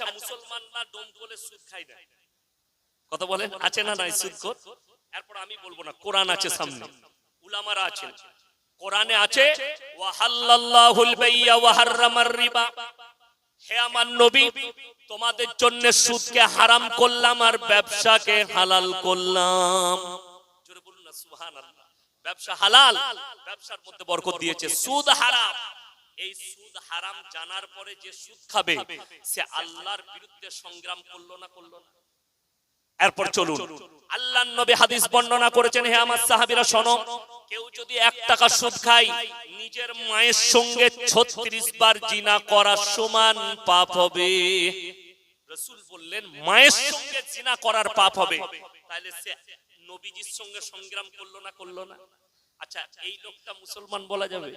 আচ্ছা মুসলমানরা ডোম বলে সুদ খায় না। কথা বলেন আছে না নাই সুদ কর এরপর আমি বলব না কোরআন আছে সামনে। উলামারা আছেন। কোরআনে আছে ওয়াহাল্লাল্লাহুল বাইয়া ওয়া হাররামার রিবা। হে আমার নবী তোমাদের জন্য সুদকে হারাম করলাম আর ব্যবসাকে হালাল করলাম। জোরে বলুন না সুবহানাল্লাহ। ব্যবসা হালাল ব্যবসার মধ্যে বরকত দিয়েছে। সুদ হারাম। এই সুদ হারাম জানার পরে যে সুদ খাবে সে আল্লাহর বিরুদ্ধে সংগ্রাম করল না করল না? এরপর চলুন। আল্লাহ নবী হাদিস বর্ণনা করেছেন হে আমার সাহাবীরা শোনো কেউ যদি এক টাকা সুদ খায় নিজের মায়ের সঙ্গে ছত্রিশ বার জিনা করার সমান পাপ হবে। রসুল বললেন মায়ের সঙ্গে জিনা করার পাপ হবে। তাহলে সে নবীজির সঙ্গে সংগ্রাম করল না করল না? আচ্ছা এই লোকটা মুসলমান বলা যাবে?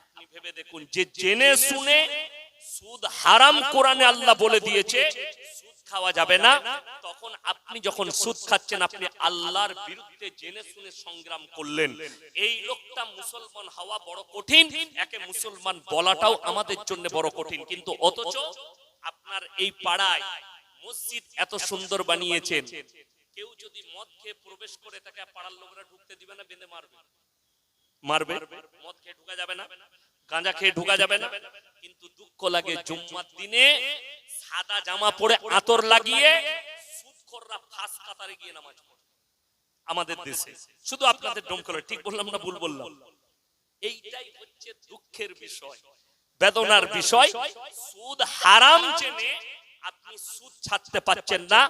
আপনি ভেবে দেখুন, যে জেনে শুনে সুদ হারাম কোরআনে আল্লাহ বলে দিয়েছে খাওয়া যাবে না। তখন আপনি যখন সুদ খাচ্ছেন, আপনি আল্লাহর বিরুদ্ধে জেনে শুনে সংগ্রাম করলেন। এই লোকটা মুসলমান হওয়া বড় কঠিন, একে মুসলমান বলাটাও আমাদের জন্য বড় কঠিন। কিন্তু অথচ আপনার এই পাড়ায় মসজিদ এত সুন্দর বানিয়েছেন। কেউ যদি মদ খেয়ে প্রবেশ করে, তাকে পাড়ার লোকরা ঢুকতে দিবে না, বেঁধে মারবে। মারবে। মদ খেয়ে ঢুকা যাবে না, গাঁজা খেয়ে ঢুকা যাবে না। কিন্তু দুঃখ লাগে জুম্মার দিনে সাদা জামা পরে আতর লাগিয়ে সুদখোররা ফাঁস কাতারে গিয়ে নামাজ পড়ে। আমাদের দেশে। শুধু আপনাদের ডমকলে ঠিক বললাম না ভুল বললাম? এইটাই হচ্ছে দুঃখের বিষয়, বেদনার বিষয়। সুদ হারাম জেনে আপনি সুদ ছাড়তে পারছেন না,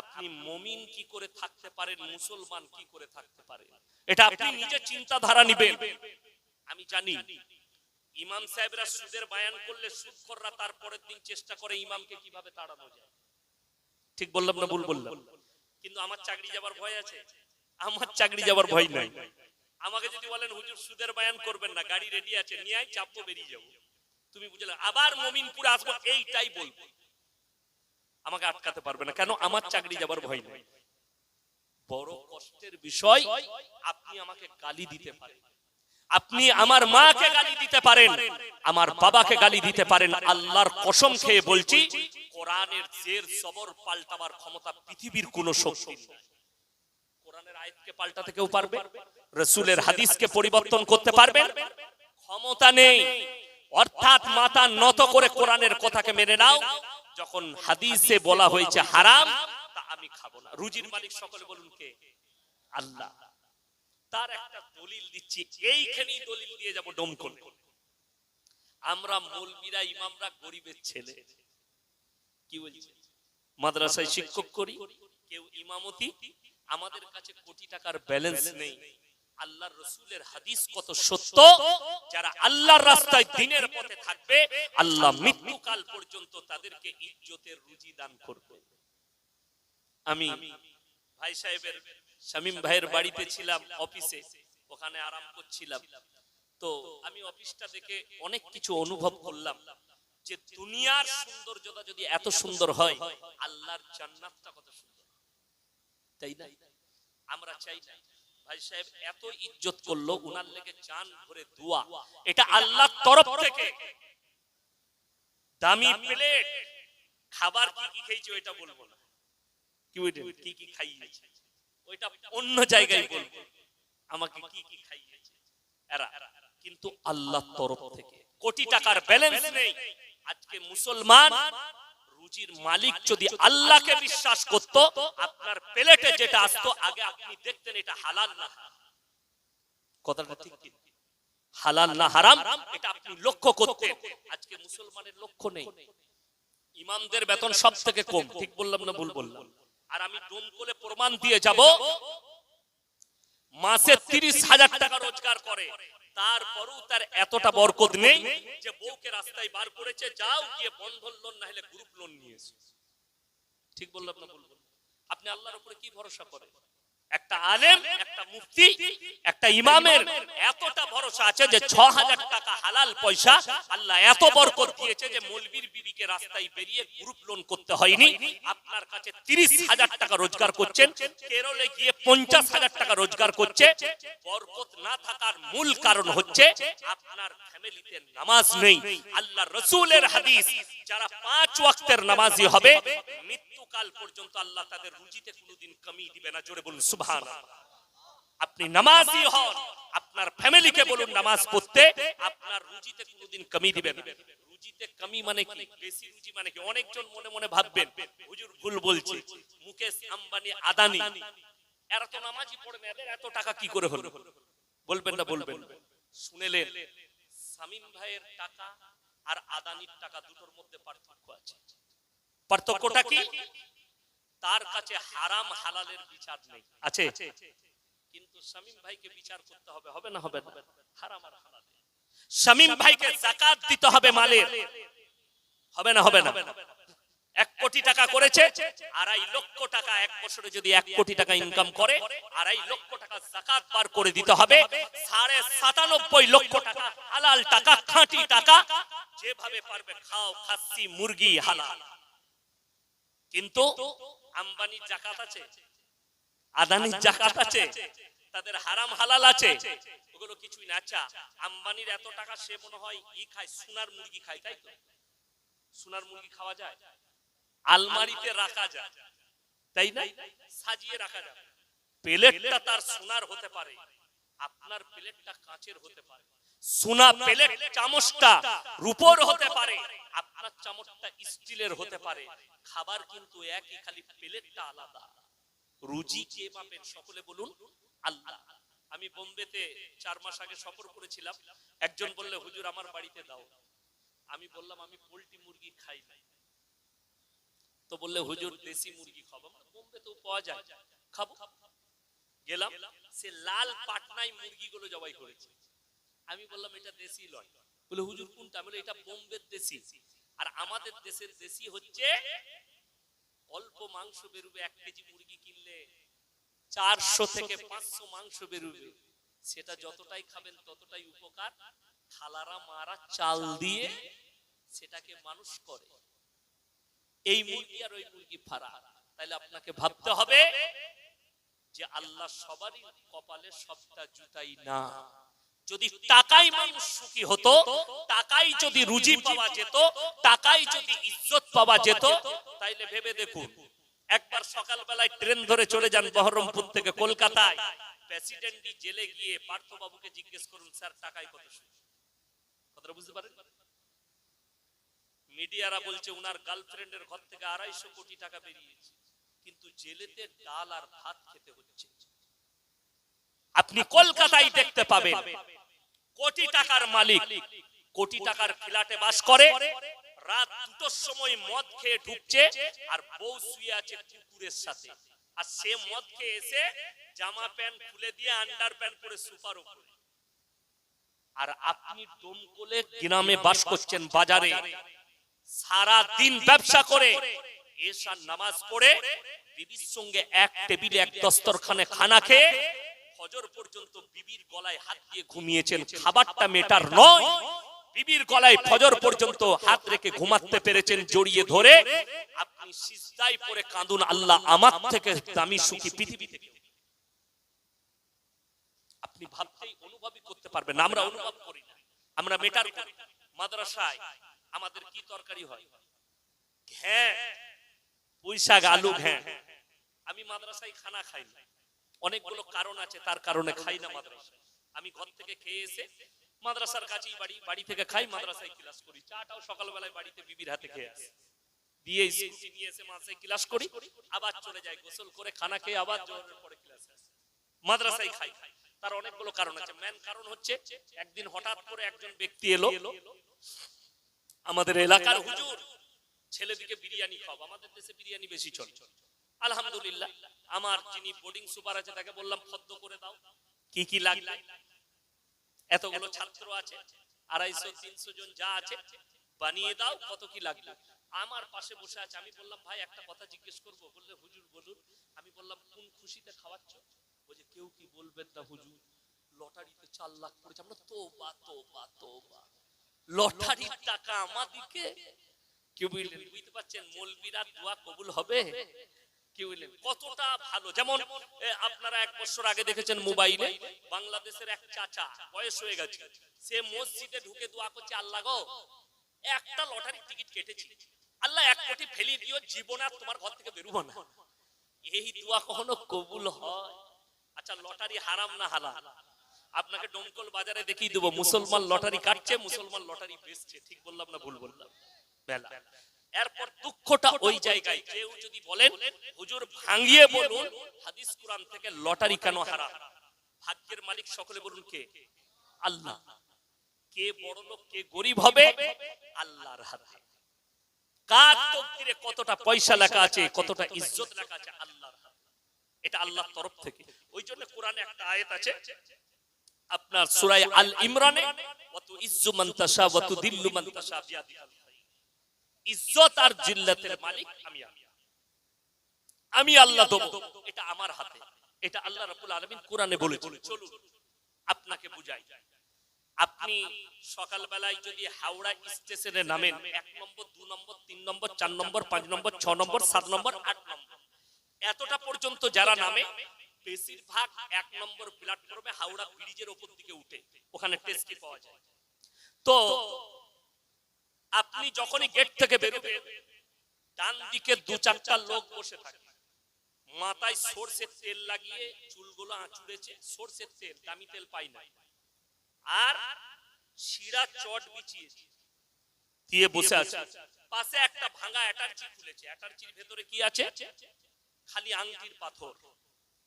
আপনি মমিন কি করে থাকতে পারেন, মুসলমান কি করে থাকতে পারেন? এটা আপনি নিজে চিন্তাধারা নিবেন। আমি জানি, ইমাম সাহেবরা সুদের বায়ান করলে সুদখোররা তারপরের দিন চেষ্টা করে ইমামকে কীভাবে তাড়ানো যায়। ঠিক বললাম না ভুল বললাম? কিন্তু আমার চাকরি যাবার ভয় আছে। আমার চাকরি যাবার ভয় নাই। আমাকে যদি বলেন, হুজুর, সুদের বায়ান করবেন না, গাড়ি রেডি আছে, নিয়ে আয়, চাপবো, বেরিয়ে যাব। তুমি বুঝলে, আবার মমিনপুরে আসব, এইটাই বলব। আমাকে আটকাতে পারবে না। কেন? আমার চাকরি যাবার ভয় নেই। বড় কষ্টের বিষয় আপনি আমাকে গালি দিতে পারেন। আপনি আমার মাকে গালি দিতে পারেন। আমার বাবাকে গালি দিতে পারেন। আল্লাহর কসম খেয়ে বলছি কোরআনের জের সবর পাল্টাবার ক্ষমতা পৃথিবীর কোন শক্তি। কোরআনের আয়াতকে পাল্টাতে কেউ পারবে? রসুলের হাদিসকে পরিবর্তন করতে পারবেন? ক্ষমতা নেই। অর্থাৎ মাথা নত করে কোরআনের কথাকে মেনে নাও। যখন হাদিসে বলা হয়েছে হারাম খাব না। রুজির মালিক সকলে বলুন কে? আল্লাহ। তার একটা দলিল দিচ্ছি। এইখানেই দলিল দিয়ে যাব ডমকল। আমরা মৌলবীরা ইমামরা গরিবের ছেলে। কি বলছে? মাদ্রাসায় শিক্ষক করি? কেউ ইমামতি? আমাদের কাছে কোটি টাকার ব্যালেন্স নেই। আল্লাহর রসুলের হাদিস কত সত্য? যারা আল্লাহর রাস্তায় দিনের পথে থাকবে আল্লাহ মৃত্যুকাল পর্যন্ত তাদেরকে ইজ্জতের রুজি দান করবে। আমি ভাই সাহেবের, শামীম ভাইয়ের বাড়িতে ছিলাম অফিসে, ওখানে আরাম করছিলাম। তো আমি অফিসটা দেখে অনেক কিছু অনুভব করলাম যে দুনিয়ার সৌন্দর্যতা যদি এত সুন্দর হয়, আল্লাহর জান্নাতটা কত সুন্দর। তাই না? আমরা চাই না ভাই সাহেব এত ইজ্জত করল, উনার লেগে জান ভরে দোয়া। এটা আল্লাহর তরফ থেকে। দামি প্লেট, খাবার কি কি খেয়েছে ওইটা বলব না। কি কি কি খাইয়েছে? ওইটা অন্য জায়গায় বলব। আমাকে কি কি খাইয়েছে? এরা। কিন্তু আল্লাহর তরফ থেকে কোটি টাকার ব্যালেন্স নেই। আজকে মুসলমান রুজির মালিক যদি আল্লাহকে বিশ্বাস করত আপনার প্লেটে যেটা আসতো আগে আপনি দেখতেন এটা হালাল না কথাটা ঠিক কি? হালাল না হারাম এটা আপনি লক্ষ্য করতেন। আজকে মুসলমানের লক্ষ্য নেই। ইমামদের বেতন সব থেকে কম। ঠিক বললাম না ভুল বললাম? আর আমি ডোম করে প্রমাণ দিয়ে যাব। মাসে তিরিশ হাজার টাকা রোজগার করে। তারপরও তার এতটা বরকত নেই যে বউকে রাস্তায় বার করেছে, যাও গিয়ে বন্ধন লোন না হলে গ্রুপ লোন নিয়েছে ঠিক বললাম না বলব আপনি আল্লাহর উপরে কি ভরসা করেন? একটা আলেম, একটা মুফতি, একটা ইমামের এতটা ভরসা আছে যে ছ হাজার টাকা হালাল পয়সা আল্লাহ এত বরকত দিয়েছে যে মলবির বিবিকে রাস্তায় বেরিয়ে গ্রুপ লোন করতে হয়নি। আপনার কাছে তিরিশ হাজার টাকা রোজগার করছেন, কেরলে গিয়ে পঞ্চাশ হাজার টাকা রোজগার করছে। বরকত না থাকার মূল কারণ হচ্ছে আপনার ফ্যামিলিতে নামাজ নেই। আল্লাহ রসুলের হাদিস, যারা পাঁচ ওয়াক্তের নামাজি হবে, মৃত্যুকাল পর্যন্ত আল্লাহ তাদের রুজিতে কোনোদিন দিবে না। জোরে বলুন আপনি নামাজি হন, আপনার ফ্যামিলিকে বলুন নামাজ পড়তে, আপনার রুজিতে কোনোদিন কমি দিবে না। রুজিতে কমি মানে কি? বেশি রুজি মানে কি? অনেকজন মনে মনে ভাববেন, হুজুর ভুল বলছে, মুকেশ আম্বানি আদানি। এরা তো নামাজি পড়ে না, এদের এত টাকা কি করে হলো? বলবেন না, বলবেন। শুনেলেন সামিম ভাইয়ের টাকা আর আদানির টাকা দুটোর মধ্যে পার্থক্য আছে। পার্থক্যটা কি? তার কাছে হারাম হালালের বিচার নেই। আছে। কিন্তু শামীম ভাইকে বিচার করতে হবে হবে না হবে না? হারাম আর হালাল। শামীম ভাইকে যাকাত দিতে হবে মালের। হবে না হবে না? এক কোটি টাকা করেছে আড়াই লক্ষ টাকা এক বছরে যদি এক কোটি টাকা ইনকাম করে আড়াই লক্ষ টাকা জাকাত বার করে দিতে হবে সাড়ে সাতানব্বই লক্ষ টাকা হালাল টাকা খাঁটি টাকা যেভাবে পারবে খাও খাসি মুরগি হালাল। কিন্তু আম্বানির জাকাত আছে আদানির জাকাত আছে তাদের হারাম হালাল আছে। ওগুলো কিছুই না। আচ্ছা আম্বানির এত টাকা সে মনে হয় ই খায় সোনার মুরগি খায় তাই তো? সোনার মুরগি খাওয়া যায়? আলমারিতে রাখা যায়। তাই না? সাজিয়ে রাখা যায় প্লেটটা তার সোনার হতে পারে। আপনার প্লেটটা কাঁচের হতে পারে। সোনা প্লেট চামচটা রূপোর হতে পারে, আপনার চামচটা স্টিলের হতে পারে, খাবার কিন্তু একই, খালি প্লেটটা আলাদা। রুজি কে মাপেন? সকলে বলুন, আল্লাহ। আমি বোম্বেতে চার মাস আগে সফর করেছিলাম। একজন বললে, হুজুর, আমার বাড়িতে দাও। আমি বললাম, আমি পোল্ট্রি মুরগি খাই না। তো বললে, হুজুর, দেশি মুরগি খাব? আমার বোম্বেতেও পাওয়া যায়। খাব। গেলাম, সে লাল পাটনাই মুরগিগুলো জবাই করেছে। আমি বললাম এটা দেশি লয়। বলে হুজুর কোনটা? বলি, এটা বোম্বের দেশি। আর আমাদের দেশের দেশি হচ্ছে অল্প মাংস বেরোবে এক কেজি মুরগি কিনলে চারশো থেকে পাঁচশো মাংস বেরোবে। সেটা যতটাই খাবেন ততটাই উপকার। থালারা মারা চাল দিয়ে সেটাকে মানুষ করে। এই মুরগি আর ওই মুরগি ফারা তাহলে আপনাকে ভাবতে হবে যে আল্লাহ সবারই কপালে সবটা জুতাই না। যদি টাকাই মানুষ সুখী হতো, টাকাই যদি রুজি পাওয়া যেত, টাকাই যদি ইজ্জত পাওয়া যেত, তাইলে ভেবে দেখুন, একবার সকালবেলায় ট্রেন ধরে চলে যান বহরমপুর থেকে কলকাতায়। প্রেসিডেন্ট জেলে গিয়ে পার্থবাবুকে জিজ্ঞেস করুন, স্যার, টাকায় কত সুদ কথাটা বুঝতে পারেন? মিডিয়ারা বলছে, উনার গার্লফ্রেন্ডের ঘর থেকে আড়াইশো কোটি টাকা বেরিয়েছে। কিন্তু জেলেতে ডাল আর ভাত খেতে হচ্ছে। আপনি কলকাতায় দেখতে পাবেন কোটি টাকার মালিক। কোটি টাকার ফ্ল্যাটে বাস করে। রাত দুটোর সময় মদ খেয়ে ঢুকছে আর বউ শুয়ে আছে কুকুরের সাথে। আর সে মদ খেয়ে এসে জামা প্যান্ট খুলে দিয়ে আন্ডার প্যান্ট পরে সুপার উপরে। আর আপনি ডোমকলে গ্রামে বাস করছেন বাজারে। সারা দিন ব্যবসা করে। এসার নামাজ পড়ে। বিবির সঙ্গে এক টেবিলে এক দস্তরখানে খানা খেয়ে ফজর পর্যন্ত বিবির গলায় হাত দিয়ে ঘুমিয়েছেন খাবারটা মেটার নয়। বিবির গলায় ফজর পর্যন্ত হাত রেখে ঘুমাতে পেরেছেন জড়িয়ে ধরে। আপনি সিজদায় পড়ে কাঁদুন আল্লাহ আমার থেকে দামি সুখী পৃথিবীতে আপনি ভাবতেই অনুভবই করতে পারবেন আমরা অনুভব করি না। আমরা মেটার মাদ্রাসায় আমাদের কি তরকারি হয়? ঘ্যাঁ পুঁই শাক আলু ঘ্যাঁ আমি মাদ্রাসায় খানা খাই না। অনেকগুলো কারণ আছে, তার কারণে খাই না মাদ্রাসায়। আমি ঘর থেকে খেয়ে এসে মাদ্রাসার কাছেই বাড়ি বাড়ি থেকে খাই, মাদ্রাসায় ক্লাস করি। চাটাও সকালবেলায় বাড়িতে বিবির হাতে খেয়ে আসি। দিয়ে নিয়ে এসে মাদ্রাসায় ক্লাস করি, আবার চলে গোসল করে, খানা খেয়ে আবার পরে ক্লাস মাদ্রাসায় খাই। তার অনেকগুলো কারণ আছে। মেন কারণ হচ্ছে, একদিন হঠাৎ করে একজন ব্যক্তি এলো। আমাদের এলাকার হুজুর, ছেলেদিকে বিরিয়ানি খাওয়াবো। আমাদের দেশে বিরিয়ানি বেশি চলে। আলহামদুলিল্লাহ আমার যিনি বোর্ডিং সুপার আছে তাকে বললাম ফদ্দ করে দাও। কি কি লাগবে? এতগুলো ছাত্র আছে আড়াইশো তিনশো জন যা আছে বানিয়ে দাও কত কি লাগবে। আমার পাশে বসে আছে আমি বললাম ভাই একটা কথা জিজ্ঞেস করব। বললে হুজুর বলুন। আমি বললাম কোন খুশিতে খাওয়াচ্ছ? বলছে কেউ কি বলবেন না হুজুর? লটারিতে চার লাখ পড়েছে। আমরা তোবা তোবা তোবা। লটারির টাকা আমাদিকে। কেউ বুঝতে পারছেন? মলবিরা দোয়া কবুল হবে? কতটা ভালো? যেমন আপনারা এক বছর আগে দেখেছেন মোবাইলে বাংলাদেশের এক চাচা, বয়স হয়ে গেছে। সে মসজিদে ঢুকে দোয়া করছে, আল্লাহ গো, একটা লটারির টিকিট কেটেছি। আল্লাহ, এক কোটি ফেলি দিও, জীবন আর তোমার ঘর থেকে বেরোবো না। এই দোয়া কখনো কবুল হয়? আচ্ছা লটারি হারাম না হালাল? আপনাকে ডমকল বাজারে দেখিয়ে দেবো, মুসলমান লটারি কাটছে, মুসলমান লটারি বেচছে। ঠিক বললাম না ভুল বললাম? বেলা। এরপর দুঃখটা ওই জায়গায়। কেউ যদি বলেন হুজুর ভাঙিয়ে বলুন হাদিস কোরআন থেকে লটারি কেন হারাম ভাগ্যের মালিক সকলে বলুন কে? আল্লাহ। কে বড় লোক কে গরিব হবে? আল্লাহর হাতে। কার তকদিরে কতটা পয়সা লেখা আছে কতটা ইজ্জত লেখা আছে? আল্লাহর হাতে। এটা আল্লাহর তরফ থেকে। ওই জন্য কোরআনে একটা আয়াত আছে। আপনার সূরায়ে আল ইমরানে ওয়াতু ইজ্জু মান তাশা ওয়াতু দিল্লু মান তাশা বিয়াদিকাল খায়র। ইজ্জত আর জিল্লাতের মালিক আমি আমি আল্লাহ দেব। এটা আমার হাতে। এটা আল্লাহ রাব্বুল আলামিন কোরআনে বলেছেন। চলুন, আপনাকে বুঝাই। আপনি সকালবেলায় যদি হাওড়া স্টেশনে নামেন, এক নম্বর, দু নম্বর, তিন নম্বর, চার নম্বর, পাঁচ নম্বর, ছ নম্বর, সাত নম্বর, আট নম্বর, এতটা পর্যন্ত যারা নামে, বেশিরভাগ এক নম্বর প্ল্যাটফর্মে হাওড়া ব্রিজের ওপর দিকে উঠে। ওখানে টেস্টি পাওয়া যায়। তো আপনি যখনই গেট থেকে বেরোবেন ডান দিকে দু চারটা লোক বসে থাকে। মাথায় সর্ষের তেল লাগিয়ে চুলগুলো আঁচুড়েছে সর্ষের তেল দামি তেল পাই না। আর শিরা চট বিছিয়েছে। দিয়ে বসে আছে। পাশে একটা ভাঙা অ্যাটার্জি খুলেছে। অ্যাটার্জির ভেতরে কি আছে? খালি আংটির পাথর।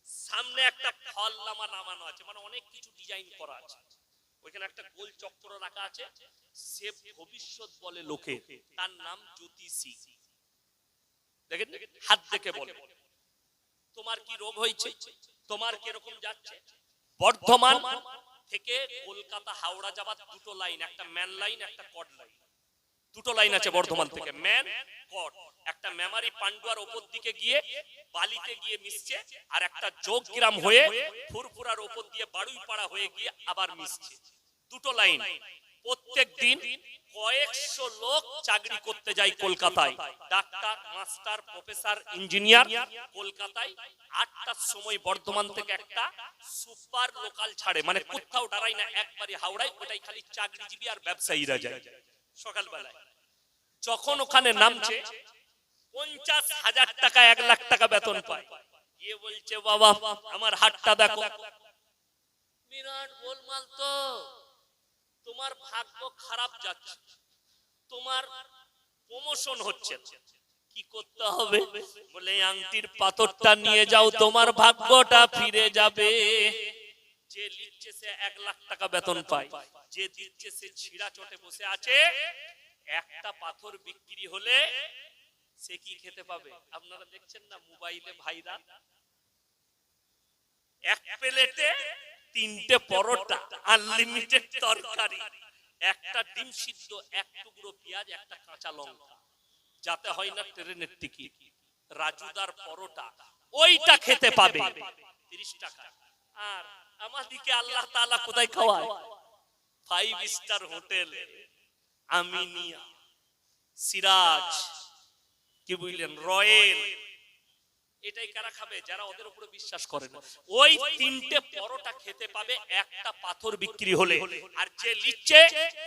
সামনে একটা ফল নামা নামানো আছে মানে অনেক কিছু ডিজাইন করা আছে। ওইখানে একটা গোল চক্র রাখা আছে। সে ভবিষ্যৎ বলে লোকে। তার নাম জ্যোতিষী দেখেন, হাত দেখে বলে। তোমার কি রোগ হয়েছে? তোমার কীরকম যাচ্ছে? বর্ধমান থেকে কলকাতা, হাওড়া যাবার দুটো লাইন একটা ম্যান লাইন একটা কড লাইন দুটো লাইন আছে বর্ধমান থেকে। ম্যান কট একটা মেমারি পান্ডুয়ার ওপর দিকে গিয়ে বালিতে গিয়ে মিশছে আর একটা যোগগ্রাম হয়ে ফুরফুরার ওপর দিয়ে বাড়ুইপাড়া হয়ে গিয়ে আবার মিশছে। দুটো লাইন। প্রত্যেক দিন কয়েকশো লোক চাকরি করতে যায় কলকাতায়। Doctor, master, professor, engineer. কলকাতায় আটটার সময় বর্ধমান থেকে একটা সুপার লোকাল ছাড়ে। মানে কোথাও দাঁড়ায় না একবারই হাওড়ায়, ওটাই খালি চাকরিজীবী আর ব্যবসায়ীরা যায়। সকালবেলায়। যখন ওখানে নামছে, পঞ্চাশ হাজার টাকা, এক লাখ টাকা বেতন পায়। গিয়ে বলছে, বাবা, আমার হাটটা দেখো। বিরাট গোলমাল তো। তোমার ভাগ্য খারাপ যাচ্ছে। তোমার প্রমোশন হচ্ছে। কি করতে হবে? বলে, আংটির পাথরটা নিয়ে যাও, তোমার ভাগ্যটা ফিরে যাবে। যে লিখছে সে এক লাখ টাকা বেতন পায়। যে দিচ্ছে সে ছিঁড়া চটে বসে আছে। একটা পাথর বিক্রি হলে সে কি খেতে পাবে? আপনারা দেখছেন না মোবাইলে ভাইরা এক প্লেটে তিনটে পরোটা আনলিমিটেড তরকারি। একটা ডিম সিদ্ধ, এক টুকরো পেঁয়াজ, একটা কাঁচা লঙ্কা। যাতে হয় না ট্রেনের টিকিট। রাজুদার পরোটা, ওইটা খেতে পাবে। তিরিশ টাকা। আর আমাদিকে আল্লাহ তালা কোথায় খাওয়ায়? Five star hotel, Aminia. Shiraz, কি বুঝলেন রয়েল। এটাই কারা খাবে? যারা ওদের উপরে বিশ্বাস করে না। ওই তিনটে পরোটা খেতে পাবে, একটা পাথর বিক্রি হলে। আর যে লিখছে,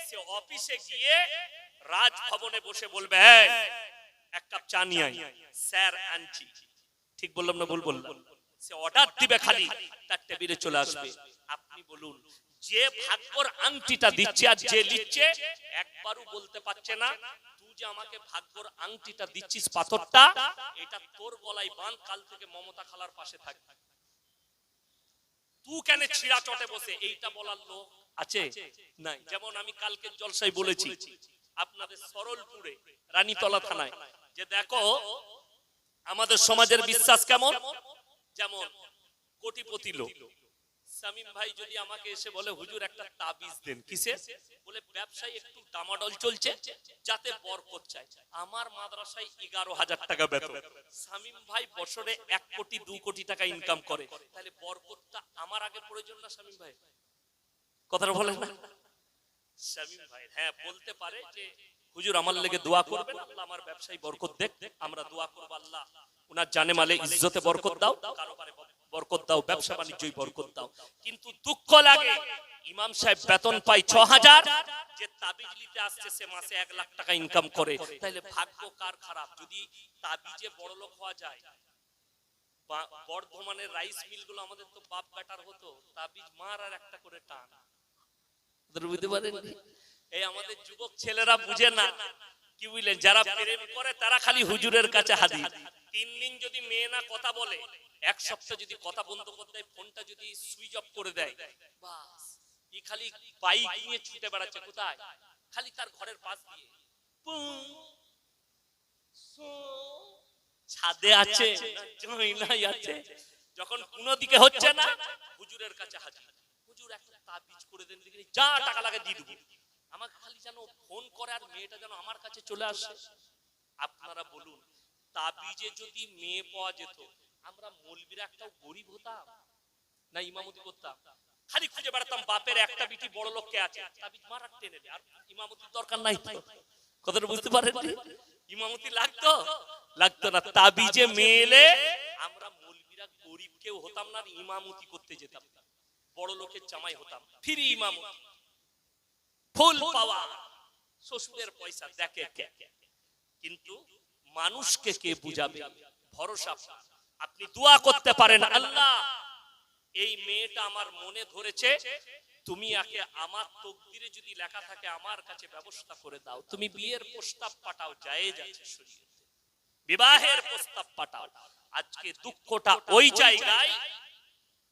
সে অফিসে গিয়ে রাজভবনে বসে বলবে এক কাপ চা নিয়ে আয়। স্যার আনছি। ঠিক বললাম না ভুল বললাম? সে অর্ডার দিবে খালি, তার টেবিলে চলে আসবে। আপনি বলুন, যে ভাগ্যর আংটিটা দিচ্ছে আর যে লিখছে, একবারও বলতে পারছে না যে আমাকে ভাগ্যর আংটিটা দিচ্ছিস পাথরটা এটা তোর গলায় বাঁধ কাল থেকে মমতা খালার পাশে থাকবে তুই কেন ছিড়া চটে বসে? এইটা বলার লোক আছে? নাই। যেমন আমি কালকে জলসাই বলেছি। আপনাদের সরলপুরে রানীতলা থানায় যে দেখো আমাদের সমাজের বিশ্বাস কেমন? যেমন কোটিপতি লোক। শামিম ভাই যদি আমাকে এসে বলে, হুজুর, একটা তাবিজ দেন। কিসের? বলে, ব্যবসায় একটু ডামাডল চলছে, যাতে বরকত চাই। আমার মাদ্রাসায় এগারো হাজার টাকা বেতন। শামিম ভাই বছরে এক কোটি, দু কোটি টাকা ইনকাম করে। তাহলে বরকতটা আমার আগে প্রয়োজন না, শামিম ভাই? কথাটা বলেন না। শামিম ভাই হ্যাঁ বলতে পারে যে, হুজুর, আমার লেগে দোয়া করবেন, আল্লাহ আমার ব্যবসায় বরকত দেখ, আমরা দোয়া করব, আল্লাহ উনার জানে মালে ইজ্জতে বরকত দাও। কারোবারে বরকত দাও ব্যবসা বাণিজ্যই বরকত দাও। কিন্তু দুঃখ লাগে ইমাম সাহেব বেতন পাই ছ হাজার যে তাবিজ নিতে আসছে সে মাসে এক লাখ টাকা ইনকাম করে। তাহলে ভাগ্য কার খারাপ? যদি তাবিজে বড় লোক হওয়া যায় বর্ধমানের রাইস মিলগুলো আমাদের তো বাপ বেটার হতো তাবিজ মার আর একটা করে টান। বুঝতে পারেন এই আমাদের যুবক ছেলেরা বুঝে না। কি বুঝলেন? যারা প্রেম করে তারা খালি হুজুরের কাছে হাজির। তিন দিন যদি মেয়ে না কথা বলে, এক সপ্তাহ যদি কথা বন্ধ করে দেয়, ফোনটা যদি সুইচ অফ করে দেয়, বাস। ই খালি বাইক নিয়ে ছুটে বেড়াচ্ছে, কোথায়? খালি তার ঘরের পাশ দিয়ে। ছাদে আছে, জমিনায় আছে, যখন কোনো দিকে হচ্ছে না, হুজুরের কাছে হাজির। হুজুর একটা তাবিজ করে দেন, দেখি, যা টাকা লাগে দিয়ে দেবো। আমাকে খালি যেন ফোন করে আর মেয়েটা যেন আমার কাছে চলে আসে। আপনারা বলুন তাবিজে যদি মেয়ে পাওয়া যেত আমরা মৌলবীরা একটাও গরিব হতাম। না ইমামতি করতাম। খালি খুঁজে বেড়াতাম বাপের একটা বিটি বড় লোককে আছে। তাবিজ মারার টেনে আর ইমামতির দরকার নাই তো। কথাটা বুঝতে পারেন ইমামতি লাগতো? লাগতো? না। তাবিজে মেলে আমরা মৌলবীরা গরিব কেউ হতাম না ইমামতি করতে যেতাম। বড় লোকের জামাই হতাম। ফ্রি ইমামতি। ফুল পাওয়া। শ্বশুরের পয়সা দেখে কিন্তু মানুষকে কে বুঝাবে? ভরসা। আপনি দোয়া করতে পারেন, আল্লাহ, এই মেয়েটা আমার মনে ধরেছে, তুমি আগে আমার তকদিরে যদি লেখা থাকে আমার কাছে ব্যবস্থা করে দাও, তুমি বিয়ের প্রস্তাব পাঠাও শরীয়তে। বিবাহের প্রস্তাব পাঠাও। আজকে দুঃখটা ওই জায়গায়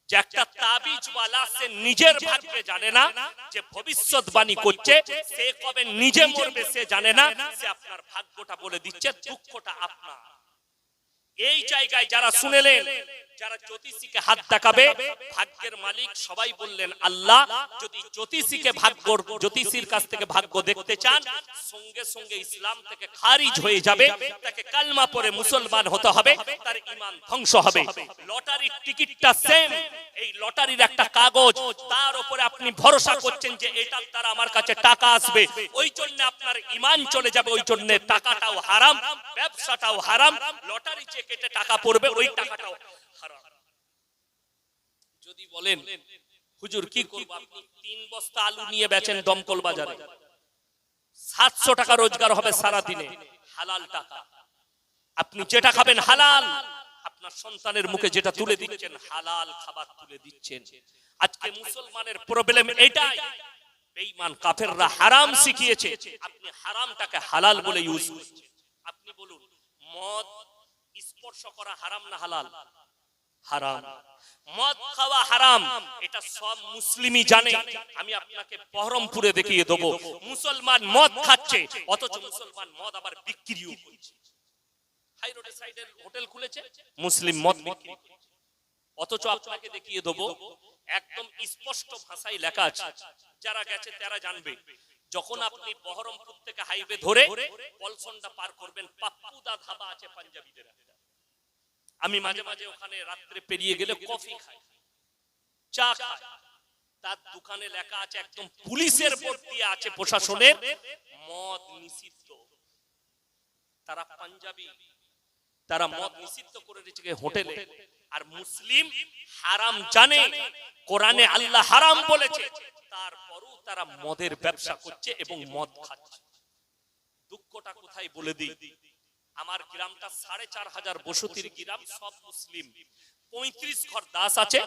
একটা তাবিজওয়ালা সে নিজের ভাগ্যে জানে না যে ভবিষ্যৎবাণী করছে, সে কবে নিজে মরবে সে জানে না, সে আপনার ভাগ্যটা বলে দিচ্ছে, দুঃখটা আপনার। এই জায়গায় যারা শুনেলেন যারা জ্যোতিষীকে হাত দেখাবে, ভাগ্যের মালিক সবাই বললেন, আল্লাহ, যদি জ্যোতিষীকে ভাগ্য, জ্যোতিষীর কাছ থেকে ভাগ্য দেখতে চান, সঙ্গে সঙ্গে ইসলাম থেকে খারিজ হয়ে যাবে, তাকে কালমা পরে মুসলমান হতে হবে, তার ইমান ধ্বংস হবে। লটারির টিকিটটা সেম এই লটারির একটা কাগজ, তার উপরে আপনি ভরসা করছেন যে এটার দ্বারা আমার কাছে টাকা আসবে। ওই জন্য আপনার ইমান চলে যাবে, ওই জন্য টাকাটাও হারাম, ব্যবসাটাও হারাম, লটারি কেটে টাকা পড়বে, ওই টাকাটাও হারাম। যদি বলেন হুজুর কি করব? আপনি তিন বস্তা আলু নিয়ে বেচেন দমকল বাজারে। সাতশো টাকা রোজগার হবে সারা দিনে। হালাল টাকা। আপনি যেটা খাবেন হালাল। আপনার সন্তানের মুখে যেটা তুলে দিচ্ছেন হালাল খাবার তুলে দিচ্ছেন। আজকে মুসলমানের প্রবলেম এটাই। বেঈমান কাফেররা হারাম শিখিয়েছে। আপনি হারামটাকে হালাল বলে ইউজ করছেন। আপনি বলুন মদ স্পর্শ করা হারাম না হালাল? হারাম মদ খাওয়া হারাম, এটা সব মুসলিমই জানে আমি আপনাকে বহরমপুরে দেখিয়ে দেবো, মুসলমান মদ খাচ্ছে, অথচ মুসলমান মদ আবার বিক্রিও করছে হাই রোডের সাইডে হোটেল খুলেছে, মুসলিম মদ বিক্রি। অথচ আপনাকে দেখিয়ে দেবো, একদম স্পষ্ট ভাষায় লেখা আছে, যারা গেছে তারা জানবে যখন আপনি বহরমপুর থেকে হাইওয়ে ধরে, পলসনটা পার করবেন পাপ্পুদা ধাবা আছে পাঞ্জাবিদের। আমি মাঝে মাঝে ওখানে রাত্রে পেরিয়ে গেলে কফি খাই। চা খাই। তার দোকানে লেখা আছে একদম পুলিশের বোর্ড দিয়ে আছে প্রশাসনের মদ নিষিদ্ধ। তারা পাঞ্জাবি, তারা মদ নিষিদ্ধ করে রেখেছে হোটেলে। আর মুসলিম হারাম জানে, কোরআনে আল্লাহ হারাম বলেছে। তারপরও তারা মদের ব্যবসা করছে এবং মদ খাচ্ছে। দুঃখটা কোথায় বলে দিই? আমার গ্রামটা সাড়ে চার হাজার বসতির গ্রাম, সব মুসলিম। পঁয়ত্রিশ ঘর দাস আছে,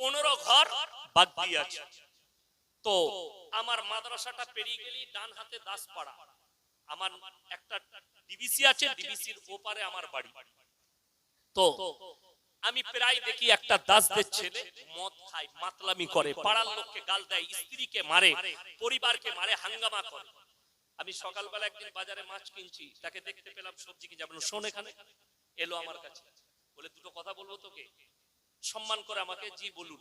পনেরো ঘর বাগদি আছে। তো আমার মাদ্রাসাটা পেরিয়ে গেলি ডান হাতে দাস পাড়া আমার একটা ডিবিসি আছে, ডিবিসির ওপারে আমার বাড়ি। তো আমি প্রায় দেখি একটা দাসদের ছেলে মদ খায়, মাতলামি করে, পাড়ার লোককে গাল দেয়, স্ত্রীকে মারে, পরিবারকে মারে, হাঙ্গামা করে। আমি সকালবেলা একদিন বাজারে মাছ কিনছি, তাকে দেখতে পেলাম সবজি কিনছি। আপনার শোন এখানে। এলো আমার কাছে। বলে, দুটো কথা বলব তোকে? সম্মান করে আমাকে জি বলুন।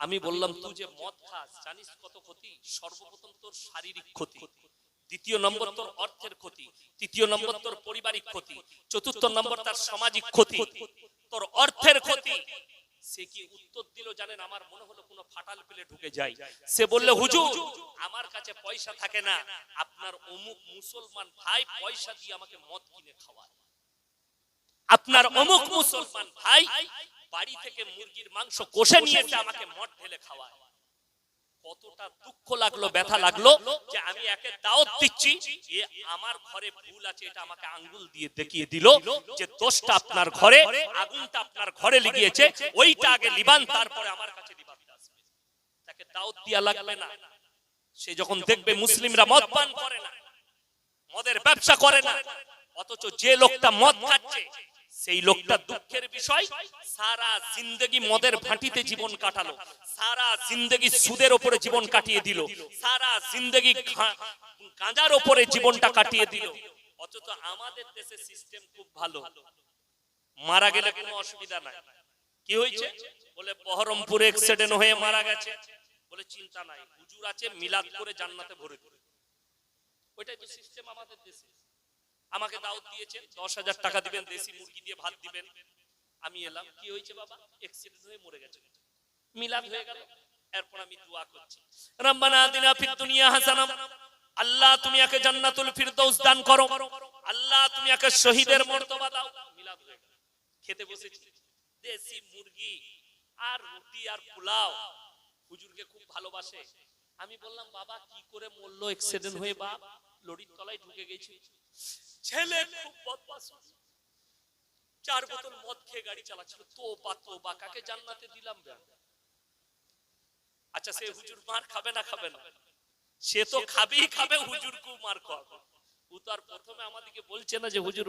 আমি বললাম, তুই যে মদ খাস, জানিস কত ক্ষতি? সর্বপ্রথম তোর শারীরিক ক্ষতি। দ্বিতীয় নম্বর তোর অর্থের ক্ষতি। তৃতীয় নম্বর তোর পারিবারিক ক্ষতি। চতুর্থ নম্বর তার সামাজিক ক্ষতি। তোর অর্থের ক্ষতি। সে কি উত্তর দিল জানেন? আমার মনে হলো কোনো ফাটাল পেলে ঢুকে যায় সে বললে হুজুর আমার কাছে পয়সা থাকে না। আপনার অমুক মুসলমান ভাই পয়সা দিয়ে আমাকে মদ কিনে খাওয়ায়। আপনার অমুক মুসলমান ভাই বাড়ি থেকে মুরগির মাংস কষে নিয়েছে আমাকে মদ ঢেলে খাওয়ায়। কতটা দুঃখ লাগল ব্যথা লাগল যে আমি একে দাওয়াত দিচ্ছি এ আমার ঘরে ভুল আছে এটা আমাকে আঙ্গুল দিয়ে দেখিয়ে দিল যে দোষটা আপনার ঘরে আগুনটা আপনার ঘরে লিগিয়েছে ওইটা আগে লিবান তারপরে আমার কাছে লিবান। আসবে। তাকে দাওয়াত দিয়া লাগবে না। সে যখন দেখবে মুসলিমরা মদ পান করে না মদের ব্যবসা করে না অথচ যে লোকটা মদ খাচ্ছে সেই লোকটা দুঃখের বিষয়, সারা জিন্দগি মদের ভাটিতে জীবন কাটালো, সারা জিন্দগি সুদের ওপরে জীবন কাটিয়ে দিল, সারা জিন্দগি গাঁজার ওপরে জীবনটা কাটিয়ে দিল। অথচ আমাদের দেশে সিস্টেম খুব ভালো। মারা গেলে কোনো অসুবিধা নাই। কি হয়েছে? বলে বহরমপুরে অ্যাক্সিডেন্ট হয়ে মারা গেছে। বলে চিন্তা নাই, হুজুর আছে, মিলাদ করে জান্নাতে ভরে ওইটাই তো সিস্টেম আমাদের দেশে আমাকে দাওয়াত দিয়েছেন, দশ হাজার টাকা দিবেন, দেশি মুরগি দিয়ে ভাত দিবেন। আমি এলাম, কি হয়েছে বাবা? অ্যাক্সিডেন্ট হয়ে মরে গেছে। মিলাদ হয়ে গেল। এরপর আমি দোয়া করছি। রব্বানা আতিনা ফিদ দুনিয়া হাসানাম। আল্লাহ, তুমি একে জান্নাতুল ফিরদৌস দান করো। আল্লাহ, তুমি একে শহীদের মর্তবা দাও। মিলাদ হয়ে গেল। খেতে বসেছি। দেশি মুরগি আর রুটি আর পোলাও। হুজুরকে খুব ভালোবাসে। আমি বললাম, বাবা, কি করে মরলো? এক্সিডেন্ট হয়ে বাপ লড়ির তলায় ঢুকে গেছি। ছেলে খুব বদমাশ চার বোতল মদ খেয়ে গাড়ি চালাচ্ছিল। তো বা তো বা কাকে জান্নাতে দিলাম আচ্ছা সে হুজুর মার খাবে না খাবে না? সে তো খাবেই খাবে হুজুর কু মার খাবে ও তো আর প্রথমে আমাদেরকে বলছে না যে হুজুর